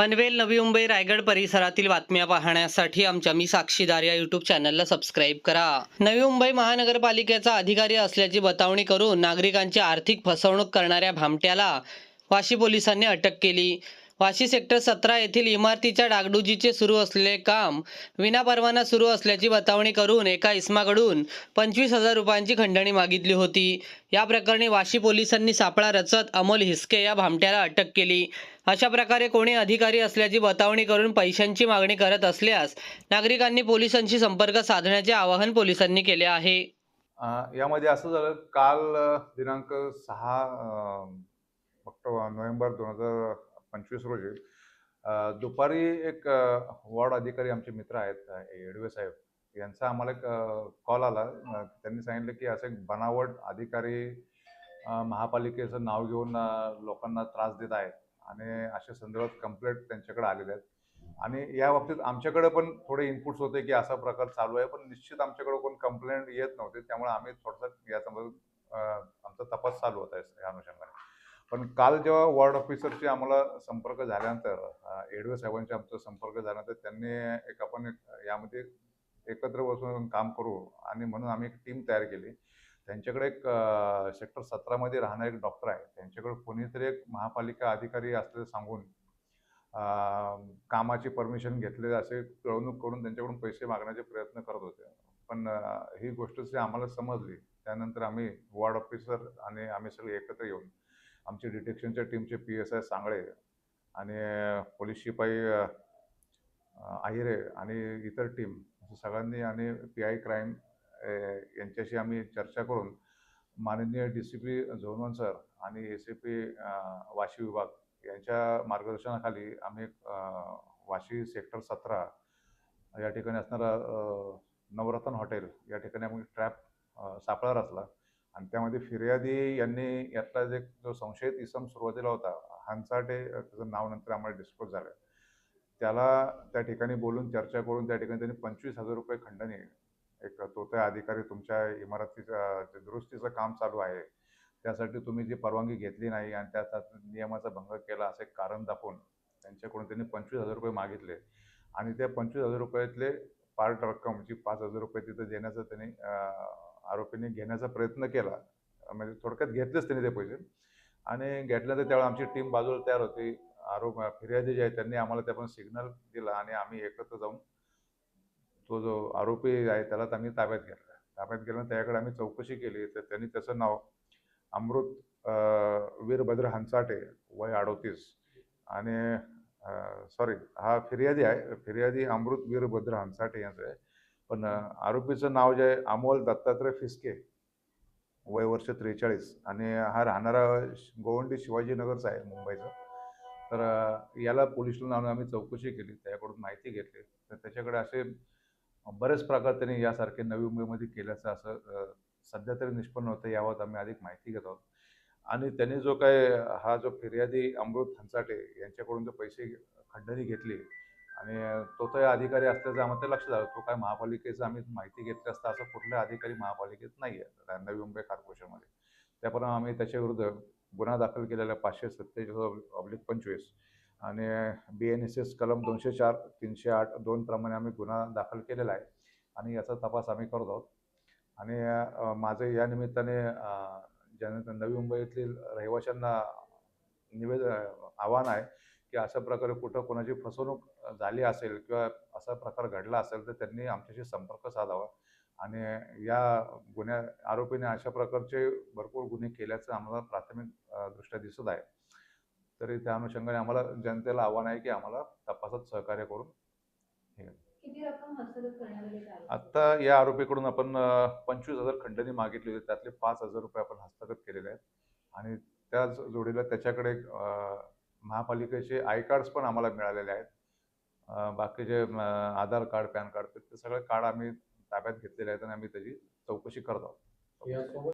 पनवेल नवी मुंबई रायगड परिसरातील बातम्या पाहण्यासाठी आमच्या मी साक्षीदार या युट्यूब चॅनलला सबस्क्राईब करा. नवी मुंबई महानगरपालिकेचा अधिकारी असल्याची बतावणी करून नागरिकांची आर्थिक फसवणूक करणाऱ्या भामट्याला वाशी पोलिसांनी अटक केली. वाशी सेक्टर सतरा येथील इमारतीच्या डागडुजीचे सुरू असलेले काम विनापरवाना सुरू असल्याची बतावणी करून एका इस्माकडून पंचवीस हजार रुपयांची खंडणी मागितली होती. या प्रकरणी वाशी पोलिसांनी सापळा रचत अमोल हिसके या भामट्याला अटक केली. अशा प्रकारे कोणी अधिकारी असल्याची बतावणी करून पैशांची मागणी करत असल्यास नागरिकांनी पोलिसांशी संपर्क साधण्याचे आवाहन पोलिसांनी केले आहे. यामध्ये असं झालं काल दिनांक सहा ऑक्टोबर नोव्हेंबर दोन हजार पंचवीस रोजी. दुपारी एक वॉर्ड अधिकारी आमचे मित्र आहेत येडवे साहेब. यांचा आम्हाला एक कॉल आला. त्यांनी सांगितलं की असं एक बनावट अधिकारी महापालिकेचं नाव घेऊन लोकांना त्रास देत आहेत आणि अशा संदर्भात कंप्लेंट त्यांच्याकडे आलेल्या आहेत. आणि या बाबतीत आमच्याकडे पण थोडे इनपुट्स होते की असा प्रकार चालू आहे पण निश्चित आमच्याकडे कोण कंप्लेंट येत नव्हते. त्यामुळे आम्ही थोडंसं याच्यामध्ये आमचा तपास चालू होता या अनुषंगाने. पण काल जेव्हा वॉर्ड ऑफिसरशी आम्हाला संपर्क झाल्यानंतर एडवे साहेबांशी आमचा संपर्क झाल्यानंतर त्यांनी एक आपण एक यामध्ये एकत्र बसून काम करू आणि म्हणून आम्ही एक टीम तयार केली. त्यांच्याकडे एक सेक्टर सतरामध्ये राहणारे एक डॉक्टर आहे त्यांच्याकडे कोणीतरी एक महापालिका अधिकारी असल्याचं सांगून कामाची परमिशन घेतले असे कळवणूक करून त्यांच्याकडून पैसे मागण्याचे प्रयत्न करत होते. पण ही गोष्ट जी आम्हाला समजली त्यानंतर आम्ही वॉर्ड ऑफिसर आणि आम्ही सगळे एकत्र येऊन आमचे डिटेक्शनच्या टीमचे पी एस आय सांगळे आणि पोलीस शिपाई आहिरे आणि इतर टीम सगळ्यांनी आणि पी आय क्राईम यांच्याशी आम्ही चर्चा करून माननीय D C P zone one sir आणि ए सी पी वाशी विभाग यांच्या मार्गदर्शनाखाली आम्ही वाशी सेक्टर सतरा या ठिकाणी असणारा नवरत्न हॉटेल या ठिकाणी आम्ही ट्रॅप सापळा रचला. आणि त्यामध्ये फिर्यादी यांनी यातला जे जो संशयित इसम सुरुवातीला होता. हंसाटे त्याचं नाव नंतर आम्हाला डिस्क्लोज झालं. त्याला त्या ठिकाणी बोलून चर्चा करून त्या ठिकाणी त्यांनी पंचवीस हजार रुपये खंडणी एक तो त्या अधिकारी तुमच्या इमारतीचं दुरुस्तीचं काम चालू आहे त्यासाठी तुम्ही जी परवानगी घेतली नाही आणि त्या नियमाचा भंग केला असे कारण दाखवून त्यांच्याकडून त्यांनी पंचवीस हजार रुपये मागितले. आणि त्या पंचवीस हजार रुपयातले पार्ट रक्कम जी पाच हजार रुपये तिथं देण्याचं त्यांनी आरोपींनी घेण्याचा प्रयत्न केला. म्हणजे थोडक्यात घेतलेच त्यांनी ते पैसे. आणि घेतल्यानंतर त्यावेळेला आमची टीम बाजूला तयार होती. आरोप फिर्यादी जे आहे त्यांनी आम्हाला त्या पण सिग्नल दिला आणि आम्ही एकत्र जाऊन तो जो आरोपी आहे त्यालाच आम्ही ताब्यात घेतला. ताब्यात गेल्यानंतर त्याकडे आम्ही चौकशी केली. तर त्यांनी त्याचं नाव अमृत वीरभद्र हंसाटे वय अडोतीस. आणि सॉरी हा फिर्यादी आहे. फिर्यादी अमृत वीरभद्र हंसाटे यांचं आहे. पण अं, आरोपीचं नाव जे आहे अमोल दत्तात्रय फिसके वय वर्ष त्रेचाळीस आणि हा राहणारा गोवंडी शिवाजीनगरचा आहे मुंबईचा. तर याला पोलीस स्टेशनला आणून आम्ही चौकशी केली त्याच्याकडून माहिती घेतली. तर त्याच्याकडे असे बरेच प्रकार त्यांनी यासारखे नवी मुंबईमध्ये केल्याचं असं सध्या तरी निष्पन्न होतं याबाबत आम्ही अधिक माहिती घेत आहोत. आणि त्यांनी जो काय हा जो फिर्यादी अमृत हंसाटे यांच्याकडून जो पैसे खंडणी घेतली आणि तो तो अधिकारी असल्याचं आम्हाला ते लक्षात आलं. तो काय महापालिकेचं आम्ही माहिती घेतली असता असं कुठला अधिकारी महापालिकेत नाही आहे नवी मुंबई कॉर्पोरेशनमध्ये. त्याप्रमाणे आम्ही त्याच्याविरुद्ध गुन्हा दाखल केलेला आहे पाचशे सत्तेचाळीस ऑब्लिक पंचवीस आणि बी एन एस एस कलम दोनशे चार तीनशे आठ दोन प्रमाणे आम्ही गुन्हा दाखल केलेला आहे. आणि याचा तपास आम्ही करत आहोत. आणि माझं या निमित्ताने ज्यांना नवी मुंबईतील रहिवाशांना निवेद आव्हान आहे की अशा प्रकारे कुठं कोणाची फसवणूक झाली असेल किंवा असा प्रकार घडला असेल तर त्यांनी आमच्याशी संपर्क साधावा. आणि या गुन्ह्या आरोपीने अशा प्रकारचे भरपूर गुन्हे केल्याचं आम्हाला प्राथमिक दृष्ट्या दिसत आहे. तरी त्या अनुषंगाने आम्हाला जनतेला आव्हान आहे की आम्हाला तपासात सहकार्य करून काय आत्ता या आरोपीकडून आपण पंचवीस हजार खंडणी मागितली होती. त्यातले पाच हजार रुपये आपण हस्तगत केलेले आहेत. आणि त्याच जोडीला त्याच्याकडे महापालिकेचे आय कार्ड्स पण आम्हाला मिळालेले आहेत. बाकीचे आधार कार्ड पॅन कार्ड ते सगळे कार्ड आम्ही ताब्यात घेतलेले आहेत आणि आम्ही त्याची चौकशी करत आहोत.